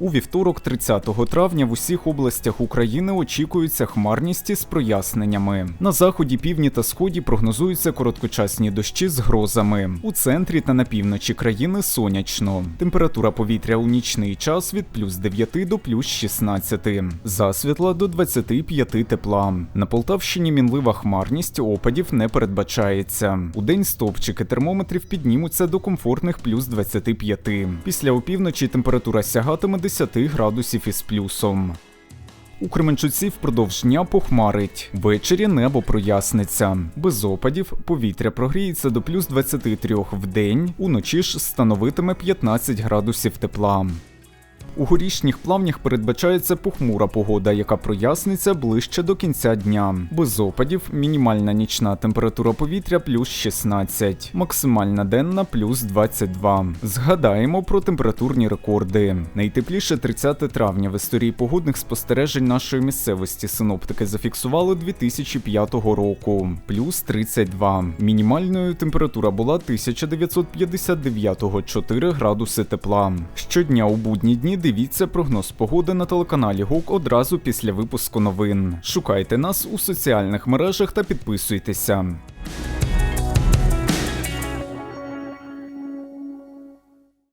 У вівторок, 30 травня, в усіх областях України очікуються хмарність з проясненнями. На заході, півдні та сході прогнозуються короткочасні дощі з грозами. У центрі та на півночі країни сонячно. Температура повітря у нічний час від плюс 9 до плюс 16. Засвітла до 25 тепла. На Полтавщині мінлива хмарність, опадів не передбачається. У день стовпчики термометрів піднімуться до комфортних плюс 25. Після опівночі температура сягатиме 10 градусів із плюсом. У Кременчуці впродовж дня похмарить. Ввечері небо проясниться. Без опадів повітря прогріється до плюс 23 в день, уночі ж становитиме 15 градусів тепла. У горішніх плавнях передбачається похмура погода, яка проясниться ближче до кінця дня. Без опадів мінімальна нічна температура повітря плюс 16, максимальна денна плюс 22. Згадаємо про температурні рекорди. Найтепліше 30 травня в історії погодних спостережень нашої місцевості синоптики зафіксували 2005 року плюс 32. Мінімальною температура була 1959 4 градуси тепла. Щодня у будні дні дивіться прогноз погоди на телеканалі ГОК одразу після випуску новин. Шукайте нас у соціальних мережах та підписуйтеся.